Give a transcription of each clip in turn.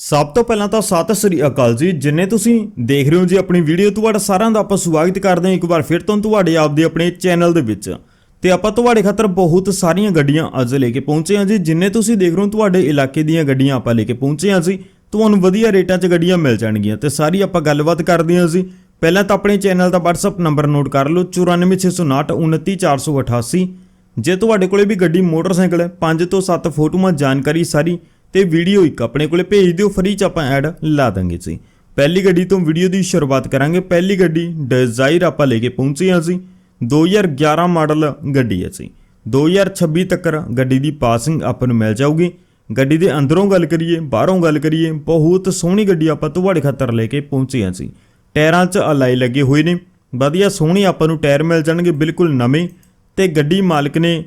ਸਭ ਤੋਂ ਪਹਿਲਾਂ ਤਾਂ ਸਤਿ ਸ੍ਰੀ ਅਕਾਲ ਜੀ। ਜਿੰਨੇ ਤੁਸੀਂ ਦੇਖ ਰਹੇ ਹੋ ਜੀ ਆਪਣੀ ਵੀਡੀਓ, ਤੁਹਾਡਾ ਸਾਰਿਆਂ ਦਾ ਆਪਾਂ ਸਵਾਗਤ ਕਰਦੇ ਹਾਂ ਇੱਕ ਵਾਰ ਫਿਰ ਤੋਂ ਤੁਹਾਡੇ ਆਪ ਦੇ ਆਪਣੇ ਚੈਨਲ ਦੇ ਵਿੱਚ। ਤੇ ਆਪਾਂ ਤੁਹਾਡੇ ਖਾਤਰ ਬਹੁਤ ਸਾਰੀਆਂ ਗੱਡੀਆਂ ਅੱਜ ਲੈ ਕੇ ਪਹੁੰਚੇ ਹਾਂ ਜੀ। ਜਿੰਨੇ ਤੁਸੀਂ ਦੇਖ ਰਹੇ ਹੋ ਤੁਹਾਡੇ ਇਲਾਕੇ ਦੀਆਂ ਗੱਡੀਆਂ ਆਪਾਂ ਲੈ ਕੇ ਪਹੁੰਚੇ ਹਾਂ ਜੀ। ਤੁਹਾਨੂੰ ਵਧੀਆ ਰੇਟਾਂ 'ਚ ਗੱਡੀਆਂ ਮਿਲ ਜਾਣਗੀਆਂ। ਤੇ ਸਾਰੀ ਆਪਾਂ ਗੱਲਬਾਤ ਕਰਦੇ ਹਾਂ ਜੀ। ਪਹਿਲਾਂ ਤਾਂ ਆਪਣੇ ਚੈਨਲ ਦਾ WhatsApp ਨੰਬਰ ਨੋਟ ਕਰ ਲਓ। 9469 29488 ਜੇ ਤੁਹਾਡੇ ਕੋਲੇ ਵੀ ਗੱਡੀ, ਮੋਟਰਸਾਈਕਲ ਹੈ 5 ਤੋਂ 7 ਫੋਟੋਆਂ, ਜਾਣਕਾਰੀ ਸਾਰੀ ਤੇ ਵੀਡੀਓ ਇੱਕ ਆਪਣੇ ਕੋਲੇ ਭੇਜ ਦਿਓ, ਫ੍ਰੀ ਚ ਆਪਾਂ ਐਡ ਲਾ ਦਾਂਗੇ ਜੀ। ਪਹਿਲੀ ਗੱਡੀ ਤੋਂ ਵੀਡੀਓ ਦੀ ਸ਼ੁਰੂਆਤ ਕਰਾਂਗੇ। ਪਹਿਲੀ ਗੱਡੀ ਡਿਜ਼ਾਇਰ ਆਪਾਂ ਲੈ ਕੇ ਪਹੁੰਚੇ ਹਾਂ ਜੀ। 2011 ਮਾਡਲ ਗੱਡੀ ਹੈ ਜੀ। 2026 ਤੱਕ ਗੱਡੀ ਦੀ ਪਾਸਿੰਗ ਆਪਾਂ ਨੂੰ ਮਿਲ ਜਾਊਗੀ। ਗੱਡੀ ਦੇ ਅੰਦਰੋਂ ਗੱਲ ਕਰੀਏ, ਬਾਹਰੋਂ ਗੱਲ ਕਰੀਏ, ਬਹੁਤ ਸੋਹਣੀ ਗੱਡੀ ਆਪਾਂ ਤੁਹਾਡੇ ਖਾਤਰ ਲੈ ਕੇ ਪਹੁੰਚੇ ਹਾਂ ਜੀ। ਟਾਇਰਾਂ 'ਚ ਅਲਾਈ ਲੱਗੇ ਹੋਏ ਨੇ। ਵਧੀਆ ਸੋਹਣੇ ਆਪਾਂ ਨੂੰ ਟਾਇਰ ਮਿਲ ਜਾਣਗੇ ਬਿਲਕੁਲ ਨਵੇਂ। ਤੇ ਗੱਡੀ ਮਾਲਕ ਨੇ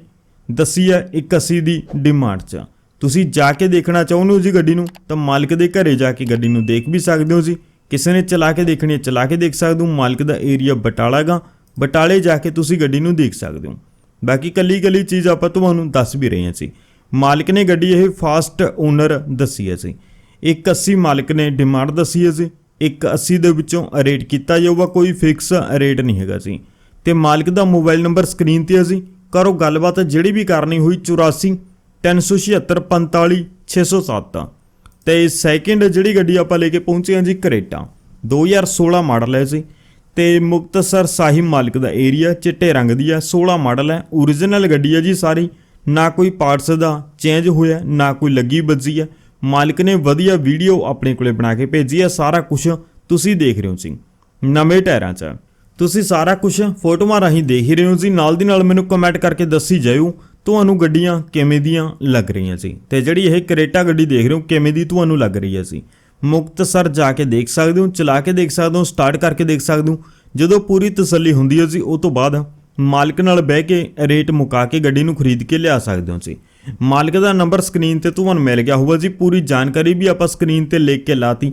ਦੱਸੀ ਹੈ 81 ਦੀ ਡਿਮਾਂਡ 'ਚ। ਤੁਸੀਂ ਜਾ ਕੇ ਦੇਖਣਾ ਚਾਹੁੰਦੇ ਹੋ ਜੀ ਗੱਡੀ ਨੂੰ, ਤਾਂ ਮਾਲਕ ਦੇ ਘਰੇ ਜਾ ਕੇ ਗੱਡੀ ਨੂੰ ਦੇਖ ਵੀ ਸਕਦੇ ਹੋ ਜੀ। ਕਿਸੇ ਨੇ ਚਲਾ ਕੇ ਦੇਖਣੀ ਹੈ, ਚਲਾ ਕੇ ਦੇਖ ਸਕਦੇ ਹੋ। ਮਾਲਕ ਦਾ ਏਰੀਆ ਬਟਾਲਾ ਗਾ, ਬਟਾਲੇ ਜਾ ਕੇ ਤੁਸੀਂ ਗੱਡੀ ਨੂੰ ਦੇਖ ਸਕਦੇ ਹੋ। ਬਾਕੀ ਕੱਲੀ ਕੱਲੀ ਚੀਜ਼ ਆਪਾਂ ਤੁਹਾਨੂੰ ਦੱਸ ਵੀ ਰਹੇ ਹਾਂ ਸੀ ਮਾਲਕ ਨੇ ਗੱਡੀ ਇਹ ਫਾਸਟ ਓਨਰ ਦੱਸੀ ਹੈ ਜੀ। 180 ਮਾਲਕ ਨੇ ਡਿਮਾਂਡ ਦੱਸੀ ਹੈ ਜੀ। 180 ਦੇ ਵਿੱਚੋਂ ਰੇਟ ਕੀਤਾ ਜਾਊਗਾ, ਕੋਈ ਫਿਕਸ ਰੇਟ ਨਹੀਂ ਹੈਗਾ ਸੀ ਤੇ ਮਾਲਕ ਦਾ ਮੋਬਾਈਲ ਨੰਬਰ ਸਕਰੀਨ ਤੇ ਹੈ ਜੀ। ਕਰੋ ਗੱਲਬਾਤ ਜਿਹੜੀ ਵੀ ਕਰਨੀ ਹੋਈ 84 376 45 607 ਤੇ ਸੈਕਿੰਡ ਜਿਹੜੀ ਗੱਡੀ ਆਪਾਂ ਲੈ ਕੇ ਪਹੁੰਚੇ ਹਾਂ ਜੀ ਕਰੇਟਾ 2016 ਮਾਡਲ ਹੈ ਜੀ ਤੇ ਮੁਕਤਸਰ ਸਾਹਿਬ ਮਾਲਕ ਦਾ ਏਰੀਆ ਚਿੱਟੇ ਰੰਗ ਦੀ ਹੈ 16 ਮਾਡਲ ਹੈ origignal ਗੱਡੀ ਹੈ ਜੀ ਸਾਰੀ, ਨਾ ਕੋਈ ਪਾਰਟਸ ਦਾ ਚੇਂਜ ਹੋਇਆ, ਨਾ ਕੋਈ ਲੱਗੀ ਵੱਜੀ ਹੈ ਮਾਲਕ ਨੇ ਵਧੀਆ ਵੀਡੀਓ ਆਪਣੇ ਕੋਲੇ ਬਣਾ ਕੇ ਭੇਜੀ ਹੈ ਸਾਰਾ ਕੁਝ ਤੁਸੀਂ ਦੇਖ ਰਹੇ ਹੋ ਜੀ, ਨਵੇਂ ਟਾਇਰਾਂ 'ਚ ਹੈ। ਤੁਸੀਂ ਸਾਰਾ ਕੁਝ ਫੋਟੋਆਂ ਰਾਹੀਂ ਦੇਖ ਹੀ ਰਹੇ ਹੋ ਜੀ, ਨਾਲ ਦੀ ਨਾਲ ਮੈਨੂੰ ਕਮੈਂਟ ਕਰਕੇ ਦੱਸੀ ਜਾਇਓ ਤੁਹਾਨੂੰ ਗੱਡੀਆਂ ਕਿਵੇਂ ਦੀਆਂ ਲੱਗ ਰਹੀਆਂ ਸੀ? ਤੇ ਜਿਹੜੀ ਇਹ ਕਰੇਟਾ ਗੱਡੀ ਦੇਖ ਰਹੇ ਹੋ, ਕਿਵੇਂ ਦੀ ਤੁਹਾਨੂੰ ਲੱਗ ਰਹੀ ਹੈ ਸੀ? ਮੁਕਤਸਰ ਜਾ ਕੇ ਦੇਖ ਸਕਦੇ ਹੋ, ਚਲਾ ਕੇ ਦੇਖ ਸਕਦੇ ਹੋ, ਸਟਾਰਟ ਕਰਕੇ ਦੇਖ ਸਕਦੇ ਹੋ। ਜਦੋਂ ਪੂਰੀ ਤਸੱਲੀ ਹੁੰਦੀ ਹੈ ਜੀ ਉਹ ਤੋਂ ਬਾਅਦ ਮਾਲਕ ਨਾਲ ਬਹਿ ਕੇ ਰੇਟ ਮੁਕਾ ਕੇ ਗੱਡੀ ਨੂੰ ਖਰੀਦ ਕੇ ਲਿਆ ਸਕਦੇ ਹੋ ਜੀ ਮਾਲਕ ਦਾ ਨੰਬਰ ਸਕਰੀਨ ਤੇ ਤੁਹਾਨੂੰ ਮਿਲ ਗਿਆ ਹੋਊਗਾ ਜੀ। ਪੂਰੀ ਜਾਣਕਾਰੀ ਵੀ ਆਪਾਂ ਸਕਰੀਨ ਤੇ ਲਿਖ ਕੇ ਲਾਤੀ।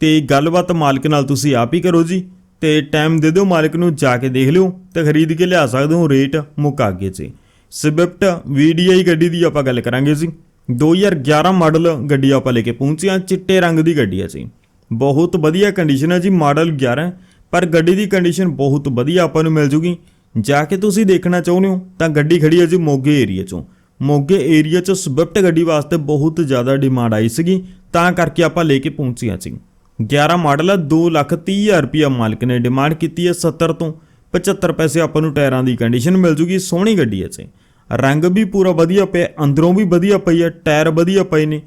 ਤੇ ਗੱਲਬਾਤ ਮਾਲਕ ਨਾਲ ਤੁਸੀਂ ਆਪ ਹੀ ਕਰੋ ਜੀ। ਤੇ ਟਾਈਮ ਦੇ ਦਿਓ ਮਾਲਕ ਨੂੰ, ਜਾ ਕੇ ਦੇਖ ਲਿਓ ਤੇ ਖਰੀਦ ਕੇ ਲਿਆ ਸਕਦੇ ਹੋ, ਰੇਟ ਮੁਕਾ ਕੇ ਜੀ। ਸਵਿਫਟ VDI ਗੱਡੀ ਦੀ ਆਪਾਂ ਗੱਲ ਕਰਾਂਗੇ ਜੀ। 2011 ਮਾਡਲ ਗੱਡੀ ਆਪਾਂ ਲੈ ਕੇ ਪਹੁੰਚੇ ਆ ਚਿੱਟੇ ਰੰਗ ਦੀ ਗੱਡੀ ਹੈ ਜੀ। ਬਹੁਤ ਵਧੀਆ ਕੰਡੀਸ਼ਨ ਹੈ ਜੀ ਮਾਡਲ 11 ਪਰ ਗੱਡੀ ਦੀ ਕੰਡੀਸ਼ਨ ਬਹੁਤ ਵਧੀਆ ਆਪਾਂ ਨੂੰ ਮਿਲ ਜੂਗੀ। ਜਾ ਕੇ ਤੁਸੀਂ ਦੇਖਣਾ ਚਾਹੁੰਦੇ ਹੋ ਤਾਂ ਗੱਡੀ ਖੜੀ ਹੈ ਜੀ ਮੋਗੇ ਏਰੀਆ 'ਚੋਂ। ਮੋਗੇ ਏਰੀਆ 'ਚ ਸਵਿਫਟ ਗੱਡੀ ਵਾਸਤੇ ਬਹੁਤ ਜ਼ਿਆਦਾ ਡਿਮਾਂਡ ਆਈ ਸੀਗੀ, ਤਾਂ ਕਰਕੇ ਆਪਾਂ ਲੈ ਕੇ ਪਹੁੰਚੇ ਹਾਂ ਜੀ। 11 ਮਾਡਲ ਆ 2 ਲੱਖ 30 ਹਜ਼ਾਰ ਰੁਪਿਆ ਮਾਲਕ ਨੇ ਡਿਮਾਂਡ ਕੀਤੀ ਹੈ 70 ਤੋਂ 75 ਪੈਸੇ ਆਪਾਂ ਨੂੰ ਟਾਇਰਾਂ ਦੀ ਕੰਡੀਸ਼ਨ ਮਿਲ ਜੂਗੀ, ਸੋਹਣੀ ਗੱਡੀ ਹੈ ਜੀ। ਰੰਗ ਵੀ ਪੂਰਾ ਵਧੀਆ ਪਿਆ, ਅੰਦਰੋਂ ਵੀ ਵਧੀਆ ਪਈ ਹੈ ਟਾਇਰ ਵਧੀਆ ਪਏ ਨੇ।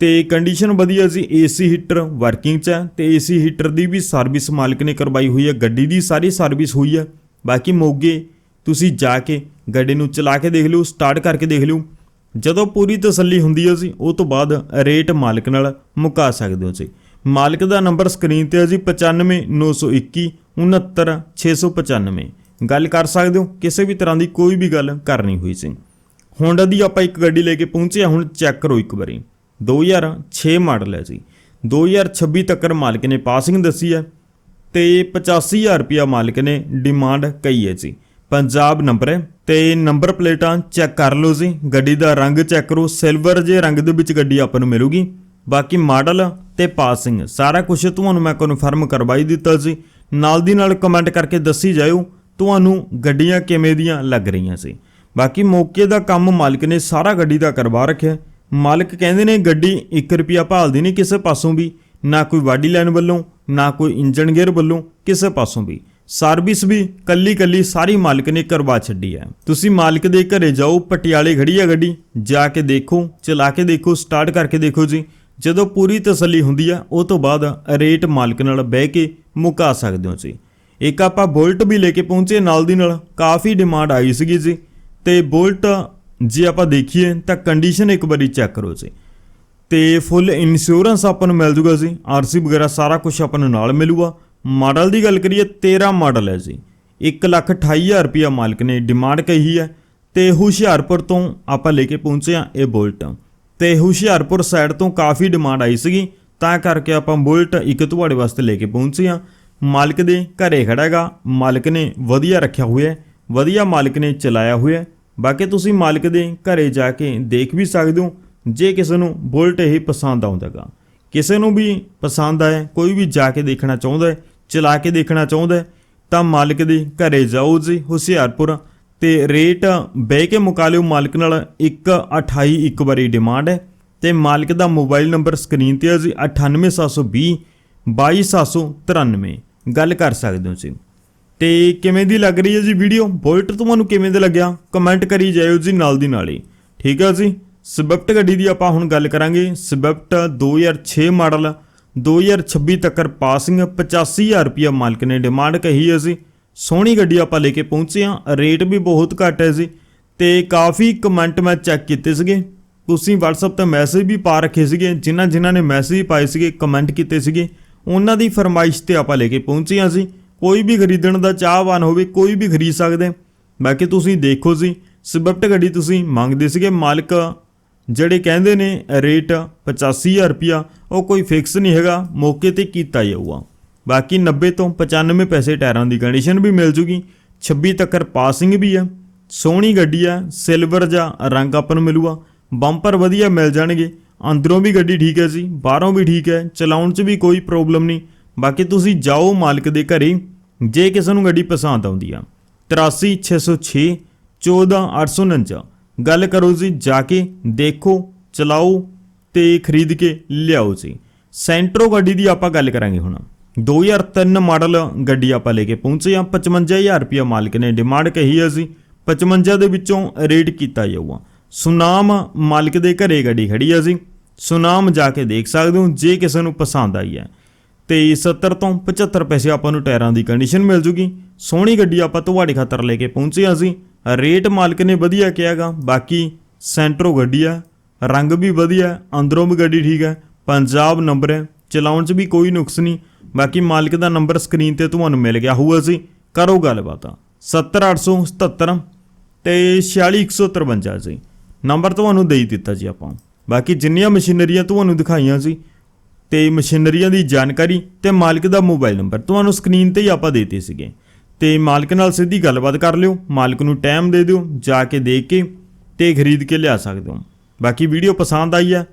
ਤੇ ਕੰਡੀਸ਼ਨ ਵਧੀਆ ਜੀ ਏਸੀ ਹੀਟਰ ਵਰਕਿੰਗ 'ਚ ਹੈ ਤੇ ਏਸੀ ਹੀਟਰ ਦੀ ਵੀ ਸਰਵਿਸ ਮਾਲਕ ਨੇ ਕਰਵਾਈ ਹੋਈ ਹੈ ਗੱਡੀ ਦੀ ਸਾਰੀ ਸਰਵਿਸ ਹੋਈ ਹੈ ਬਾਕੀ ਮੋਗੇ ਤੁਸੀਂ ਜਾ ਕੇ ਗੱਡੀ ਨੂੰ ਚਲਾ ਕੇ ਦੇਖ ਲਿਓ ਸਟਾਰਟ ਕਰਕੇ ਦੇਖ ਲਿਓ। ਜਦੋਂ ਪੂਰੀ ਤਸੱਲੀ ਹੁੰਦੀ ਹੈ ਜੀ, ਉਹ ਤੋਂ ਬਾਅਦ ਰੇਟ ਮਾਲਕ ਨਾਲ ਮੁਕਾ ਸਕਦੇ ਹੋ ਜੀ। ਮਾਲਕ ਦਾ ਨੰਬਰ ਸਕਰੀਨ ਤੇ ਹੈ ਜੀ 95921 69695 ਗੱਲ ਕਰ ਸਕਦੇ ਹੋ, ਕਿਸੇ ਵੀ ਤਰ੍ਹਾਂ ਦੀ ਕੋਈ ਵੀ ਗੱਲ ਕਰਨੀ ਹੋਈ ਸੀ। ਹੋਂਡਾ ਦੀ ਆਪਾਂ ਇੱਕ ਗੱਡੀ ਲੈ ਕੇ ਪਹੁੰਚੇ ਹੁਣ ਚੈੱਕ ਕਰੋ ਇੱਕ ਵਾਰੀ। 2006 ਮਾਡਲ ਹੈ ਜੀ। 2026 ਤੱਕ ਮਾਲਕ ਨੇ ਪਾਸਿੰਗ ਦੱਸੀ ਹੈ ਤੇ 85000 ਰੁਪਿਆ ਮਾਲਕ ਨੇ ਡਿਮਾਂਡ ਕਹੀ ਹੈ ਜੀ। ਪੰਜਾਬ ਨੰਬਰ ਹੈ ਤੇ ਨੰਬਰ ਪਲੇਟਾਂ ਚੈੱਕ ਕਰ ਲਓ ਜੀ। ਗੱਡੀ ਦਾ ਰੰਗ ਚੈੱਕ ਕਰੋ ਸਿਲਵਰ ਜੇ ਰੰਗ ਦੇ ਵਿੱਚ ਗੱਡੀ ਆਪਾਂ ਨੂੰ ਮਿਲੂਗੀ। ਬਾਕੀ ਮਾਡਲ ਤੇ ਪਾਸਿੰਗ ਸਾਰਾ ਕੁਝ ਤੁਹਾਨੂੰ ਮੈਂ ਕਨਫਰਮ ਕਰਵਾਈ ਦਿੱਤਾ ਸੀ ਨਾਲ ਦੀ ਨਾਲ ਕਮੈਂਟ ਕਰਕੇ ਦੱਸੀ ਜਾਇਓ ਤੁਹਾਨੂੰ ਗੱਡੀਆਂ ਕਿਵੇਂ ਦੀਆਂ ਲੱਗ ਰਹੀਆਂ ਸੀ? ਬਾਕੀ ਮੌਕੇ ਦਾ ਕੰਮ ਮਾਲਕ ਨੇ ਸਾਰਾ ਗੱਡੀ ਦਾ ਕਰਵਾ ਰੱਖਿਆ। ਮਾਲਕ ਕਹਿੰਦੇ ਨੇ, ਗੱਡੀ 1 ਰੁਪਿਆ ਭਾਲਦੀ ਨਹੀਂ ਕਿਸੇ ਪਾਸੋਂ ਵੀ। ਨਾ ਕੋਈ ਵਾਡੀ ਲੈਣ ਵੱਲੋਂ, ਨਾ ਕੋਈ ਇੰਜਨ ਗੇਅਰ ਵੱਲੋਂ, ਕਿਸੇ ਪਾਸੋਂ ਵੀ। ਸਰਵਿਸ ਵੀ ਕੱਲੀ ਕੱਲੀ ਸਾਰੀ ਮਾਲਕ ਨੇ ਕਰਵਾ ਛੱਡੀ ਹੈ। ਤੁਸੀਂ ਮਾਲਕ ਦੇ ਘਰੇ ਜਾਓ, ਪਟਿਆਲੇ ਖੜੀ ਹੈ ਗੱਡੀ। ਜਾ ਕੇ ਦੇਖੋ, ਚਲਾ ਕੇ ਦੇਖੋ, ਸਟਾਰਟ ਕਰਕੇ ਦੇਖੋ ਜੀ। ਜਦੋਂ ਪੂਰੀ ਤਸੱਲੀ ਹੁੰਦੀ ਆ, ਉਹ ਤੋਂ ਬਾਅਦ ਰੇਟ ਮਾਲਕ ਨਾਲ ਬਹਿ ਕੇ ਮੁਕਾ ਸਕਦੇ ਹੋ ਜੀ। ਇੱਕ ਆਪਾਂ ਬੁਲਟ ਵੀ ਲੈ ਕੇ ਪਹੁੰਚੇ ਨਾਲ ਦੀ ਨਾਲ, ਕਾਫੀ ਡਿਮਾਂਡ ਆਈ ਸੀਗੀ ਜੀ। ਤੇ ਬੁਲਟ ਜੇ ਆਪਾਂ ਦੇਖੀਏ ਤਾਂ ਕੰਡੀਸ਼ਨ ਇੱਕ ਵਾਰੀ ਚੈੱਕ ਕਰੋ ਜੀ। ਤੇ ਫੁੱਲ ਇੰਸ਼ੋਰੈਂਸ ਆਪਾਂ ਨੂੰ ਮਿਲ ਜੂਗਾ ਜੀ ਆਰਸੀ ਵਗੈਰਾ ਸਾਰਾ ਕੁਝ ਆਪਾਂ ਨੂੰ ਨਾਲ ਮਿਲੂਗਾ। ਮਾਡਲ ਦੀ ਗੱਲ ਕਰੀਏ 13 ਮਾਡਲ ਹੈ ਜੀ। 128000 ਰੁਪਿਆ ਮਾਲਕ ਨੇ ਡਿਮਾਂਡ ਕਹੀ ਹੈ। ਤੇ ਹੁਸ਼ਿਆਰਪੁਰ ਤੋਂ ਆਪਾਂ ਲੈ ਕੇ ਪਹੁੰਚੇ ਆ ਇਹ ਬੁਲਟ। ਤੇ ਹੁਸ਼ਿਆਰਪੁਰ ਸਾਈਡ ਤੋਂ ਕਾਫੀ ਡਿਮਾਂਡ ਆਈ ਸੀਗੀ। ਤਾਂ ਕਰਕੇ ਆਪਾਂ ਬੁਲਟ ਇੱਕ ਤੁਹਾਡੇ ਵਾਸਤੇ ਲੈ ਕੇ ਪਹੁੰਚੇ ਆ ਮਾਲਕ ਦੇ ਘਰੇ ਖੜਾ ਹੈਗਾ ਮਾਲਕ ਨੇ ਵਧੀਆ ਰੱਖਿਆ ਹੋਇਆ ਵਧੀਆ ਮਾਲਕ ਨੇ ਚਲਾਇਆ ਹੋਇਆ ਬਾਕੀ ਤੁਸੀਂ ਮਾਲਕ ਦੇ ਘਰੇ ਜਾ ਕੇ ਦੇਖ ਵੀ ਸਕਦੇ ਹੋ, ਜੇ ਕਿਸੇ ਨੂੰ ਬੁਲਟ ਇਹ ਪਸੰਦ ਆਉਂਦਾਗਾ। ਕਿਸੇ ਨੂੰ ਵੀ ਪਸੰਦ ਆਏ, ਕੋਈ ਵੀ ਜਾ ਕੇ ਦੇਖਣਾ ਚਾਹੁੰਦਾ ਹੈ, ਚਲਾ ਕੇ ਦੇਖਣਾ ਚਾਹੁੰਦਾ ਹੈ, ਤਾਂ ਮਾਲਕ ਦੇ ਘਰੇ ਜਾਓ ਜੀ, ਹੁਸ਼ਿਆਰਪੁਰ। ਤੇ ਰੇਟ ਬਹਿ ਕੇ ਮੁਕਾਲਿਓ ਮਾਲਕ ਨਾਲ 128 ਇੱਕ ਵਾਰੀ ਡਿਮਾਂਡ ਹੈ। ਤੇ ਮਾਲਕ ਦਾ ਮੋਬਾਈਲ ਨੰਬਰ ਸਕਰੀਨ ਤੇ ਹੈ ਜੀ 98720 22793 ਗੱਲ ਕਰ ਸਕਦੇ ਹੋ ਜੀ ਤੇ ਕਿਵੇਂ ਦੀ ਲੱਗ ਰਹੀ ਹੈ ਜੀ ਵੀਡੀਓ ਬੁਲਟ ਤੁਹਾਨੂੰ ਕਿਵੇਂ ਦਾ ਲੱਗਿਆ? ਕਮੈਂਟ ਕਰੀ ਜਾਇਓ ਜੀ ਨਾਲ ਦੀ ਨਾਲ ਹੀ। ਠੀਕ ਹੈ ਜੀ? ਸਵਿਫਟ ਗੱਡੀ ਦੀ ਆਪਾਂ ਹੁਣ ਗੱਲ ਕਰਾਂਗੇ। ਸਵਿਫਟ 2006 ਮਾਡਲ 2026 ਤੱਕ ਪਾਸਿੰਗ 85000 ਰੁਪਇਆ ਮਾਲਕ ਨੇ ਡਿਮਾਂਡ ਕਹੀ ਹੈ ਜੀ। ਸੋਹਣੀ ਗੱਡੀ ਆਪਾਂ ਲੈ ਕੇ ਪਹੁੰਚੇ ਹਾਂ। ਰੇਟ ਵੀ ਬਹੁਤ ਘੱਟ ਹੈ ਜੀ। ਤੇ ਕਾਫੀ ਕਮੈਂਟ ਮੈਂ ਚੈੱਕ ਕੀਤੇ ਸੀਗੇ। ਤੁਸੀਂ WhatsApp ਤੇ ਮੈਸੇਜ ਵੀ ਪਾ ਰੱਖੇ ਸੀਗੇ। ਜਿਨ੍ਹਾਂ ਜਿਨ੍ਹਾਂ ਨੇ ਮੈਸੇਜ ਪਾਏ ਸੀਗੇ ਕਮੈਂਟ ਕੀਤੇ ਸੀਗੇ। ਉਹਨਾਂ ਦੀ ਫਰਮਾਇਸ਼ ਤੇ ਆਪਾਂ ਲੈ ਕੇ ਪਹੁੰਚੇ ਹਾਂ ਸੀ ਕੋਈ ਵੀ ਖਰੀਦਣ ਦਾ ਚਾਹਵਾਨ ਹੋਵੇ, ਕੋਈ ਵੀ ਖਰੀਦ ਸਕਦੇ ਬਾਕੀ ਤੁਸੀਂ ਦੇਖੋ ਜੀ, ਸਵਿਫਟ ਗੱਡੀ ਤੁਸੀਂ ਮੰਗਦੇ ਸੀਗੇ, ਮਾਲਕ ਜਿਹੜੇ ਕਹਿੰਦੇ ਨੇ ਰੇਟ 85000 ਰੁਪਿਆ ਉਹ ਕੋਈ ਫਿਕਸ ਨਹੀਂ ਹੈਗਾ, ਮੌਕੇ ਤੇ ਕੀਤਾ ਜਾਊਗਾ। ਬਾਕੀ 90 ਤੋਂ 95 ਪੈਸੇ ਟਾਇਰਾਂ ਦੀ ਕੰਡੀਸ਼ਨ ਵੀ ਮਿਲ ਜੂਗੀ। 26 ਤੱਕਰ ਪਾਸਿੰਗ ਵੀ ਹੈ। ਸੋਹਣੀ ਗੱਡੀ ਹੈ ਸਿਲਵਰ ਜਾਂ ਰੰਗ ਆਪਾਂ ਨੂੰ ਮਿਲੂਗਾ। ਬੰਪਰ ਵਧੀਆ ਮਿਲ ਜਾਣਗੇ। ਅੰਦਰੋਂ ਵੀ ਗੱਡੀ ਠੀਕ ਹੈ ਜੀ, ਬਾਹਰੋਂ ਵੀ ਠੀਕ ਹੈ, ਚਲਾਉਣ 'ਚ ਵੀ ਕੋਈ ਪ੍ਰੋਬਲਮ ਨਹੀਂ। ਬਾਕੀ ਤੁਸੀਂ ਜਾਓ ਮਾਲਕ ਦੇ ਘਰੇ, ਜੇ ਕਿਸੇ ਨੂੰ ਗੱਡੀ ਪਸੰਦ ਆਉਂਦੀ ਆ। 83606 14849 ਗੱਲ ਕਰੋ ਜੀ, ਜਾ ਕੇ ਦੇਖੋ, ਚਲਾਓ ਤੇ ਖਰੀਦ ਕੇ ਲਿਆਓ ਜੀ। ਸੈਂਟਰੋ ਗੱਡੀ ਦੀ ਆਪਾਂ ਗੱਲ ਕਰਾਂਗੇ ਹੁਣ। 2003 ਮਾਡਲ ਗੱਡੀ ਆਪਾਂ ਲੈ ਕੇ ਪਹੁੰਚੇ ਆ 55000 ਰੁਪਇਆ ਮਾਲਕ ਨੇ ਡਿਮਾਂਡ ਕਹੀ ਹੈ ਸੀ 55 ਦੇ ਵਿੱਚੋਂ ਰੇਟ ਕੀਤਾ ਜਾਊਗਾ। ਸੁਨਾਮ ਮਾਲਕ ਦੇ ਘਰੇ ਗੱਡੀ ਖੜੀ ਹੈ ਜੀ ਸੁਨਾਮ ਜਾ ਕੇ ਦੇਖ ਸਕਦੇ ਹੋ, ਜੇ ਕਿਸੇ ਨੂੰ ਪਸੰਦ ਆਈ ਹੈ। ਤੇ 70 ਤੋਂ 75 ਪੈਸੇ ਆਪਾਂ ਨੂੰ ਟਾਇਰਾਂ ਦੀ ਕੰਡੀਸ਼ਨ ਮਿਲ ਜੂਗੀ। ਸੋਹਣੀ ਗੱਡੀ ਆਪਾਂ ਤੁਹਾਡੇ ਖਾਤਰ ਲੈ ਕੇ ਪਹੁੰਚੇ ਹਾਂ ਅਸੀਂ ਰੇਟ ਮਾਲਕ ਨੇ ਵਧੀਆ ਕਿਹਾਗਾ, ਬਾਕੀ ਸੈਂਟਰੋ ਗੱਡੀ ਆ, ਰੰਗ ਵੀ ਵਧੀਆ, ਅੰਦਰੋਂ ਵੀ ਗੱਡੀ ਠੀਕ ਹੈ, ਪੰਜਾਬ ਨੰਬਰ ਹੈ, ਚਲਾਉਣ 'ਚ ਵੀ ਕੋਈ ਨੁਕਸ ਨਹੀਂ। ਬਾਕੀ ਮਾਲਕ ਦਾ ਨੰਬਰ ਸਕਰੀਨ ਤੇ ਤੁਹਾਨੂੰ ਮਿਲ ਗਿਆ ਹੋਊਗਾ ਸੀ ਕਰੋ ਗੱਲਬਾਤ। 70877 ਤੇ 46153 ਜੀ। ਨੰਬਰ ਤੁਹਾਨੂੰ ਦੇ ਦਿੱਤਾ ਜੀ ਆਪਾਂ। ਬਾਕੀ ਜਿੰਨੀਆਂ ਮਸ਼ੀਨਰੀਆਂ ਤੁਹਾਨੂੰ ਦਿਖਾਈਆਂ ਸੀ ਤੇ ਮਸ਼ੀਨਰੀਆਂ ਦੀ ਜਾਣਕਾਰੀ ਤੇ ਮਾਲਕ ਦਾ ਮੋਬਾਈਲ ਨੰਬਰ ਤੁਹਾਨੂੰ ਸਕਰੀਨ ਤੇ ਹੀ ਆਪਾਂ ਦੇਤੇ ਸੀਗੇ। ਤੇ ਮਾਲਕ ਨਾਲ ਸਿੱਧੀ ਗੱਲਬਾਤ ਕਰ ਲਿਓ, ਮਾਲਕ ਨੂੰ ਟਾਈਮ ਦੇ ਦਿਓ, ਜਾ ਕੇ ਦੇਖ ਕੇ ਤੇ ਖਰੀਦ ਕੇ ਲਿਆ ਸਕਦੇ ਹੋ। ਬਾਕੀ ਵੀਡੀਓ ਪਸੰਦ ਆਈ ਹੈ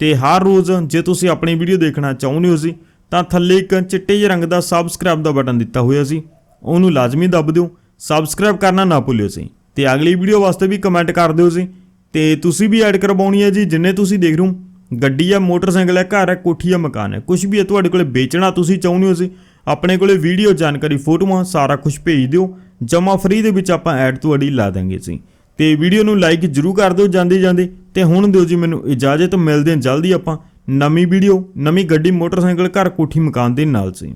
ਤੇ ਹਰ ਰੋਜ਼ ਜੇ ਤੁਸੀਂ ਆਪਣੀ ਵੀਡੀਓ ਦੇਖਣਾ ਚਾਹੁੰਦੇ ਹੋ ਸੀ ਤਾਂ ਥੱਲੇ ਇੱਕ ਚਿੱਟੇ ਜਿਹੇ ਰੰਗ ਦਾ ਸਬਸਕ੍ਰਾਈਬ ਦਾ ਬਟਨ ਦਿੱਤਾ ਹੋਇਆ ਸੀ ਉਹਨੂੰ ਲਾਜ਼ਮੀ ਦੱਬ ਦਿਓ ਸਬਸਕ੍ਰਾਈਬ ਕਰਨਾ ਨਾ ਭੁੱਲਿਓ ਸੀ ਤੇ ਅਗਲੀ ਵੀਡੀਓ ਵਾਸਤੇ ਵੀ ਕਮੈਂਟ ਕਰ ਦਿਓ ਸੀ ਤੇ ਤੁਸੀਂ ਵੀ ਐਡ ਕਰਵਾਉਣੀ ਹੈ ਜੀ, ਜਿੰਨੇ ਤੁਸੀਂ ਦੇਖ ਰਹੇ ਹੋ। ਗੱਡੀ ਆ ਮੋਟਰਸਾਈਕਲ ਹੈ, ਘਰ ਹੈ, ਕੋਠੀ ਆ ਮਕਾਨ ਹੈ। ਕੁਝ ਵੀ ਹੈ, ਤੁਹਾਡੇ ਕੋਲੇ ਵੇਚਣਾ ਤੁਸੀਂ ਚਾਹੁੰਦੇ ਹੋ ਸੀ ਆਪਣੇ ਕੋਲੇ ਵੀਡੀਓ ਜਾਣਕਾਰੀ ਫੋਟੋਆਂ ਸਾਰਾ ਕੁਝ ਭੇਜ ਦਿਓ। ਜਮਾ ਫ੍ਰੀ ਦੇ ਵਿੱਚ ਆਪਾਂ ਐਡ ਤੁਹਾਡੀ ਲਾ ਦਾਂਗੇ ਜੀ। ਤੇ ਵੀਡੀਓ ਨੂੰ ਲਾਈਕ ਜਰੂਰ ਕਰ ਦਿਓ ਜਾਂਦੇ ਜਾਂਦੇ। ਤੇ ਹੁਣ ਦਿਓ ਜੀ ਮੈਨੂੰ ਇਜਾਜ਼ਤ, ਮਿਲਦੇ ਹਾਂ ਜਲਦੀ ਆਪਾਂ। ਨਵੀਂ ਵੀਡੀਓ ਨਵੀਂ ਗੱਡੀ, ਮੋਟਰਸਾਈਕਲ, ਘਰ, ਕੋਠੀ, ਮਕਾਨ ਦੇ ਨਾਲ ਸੀ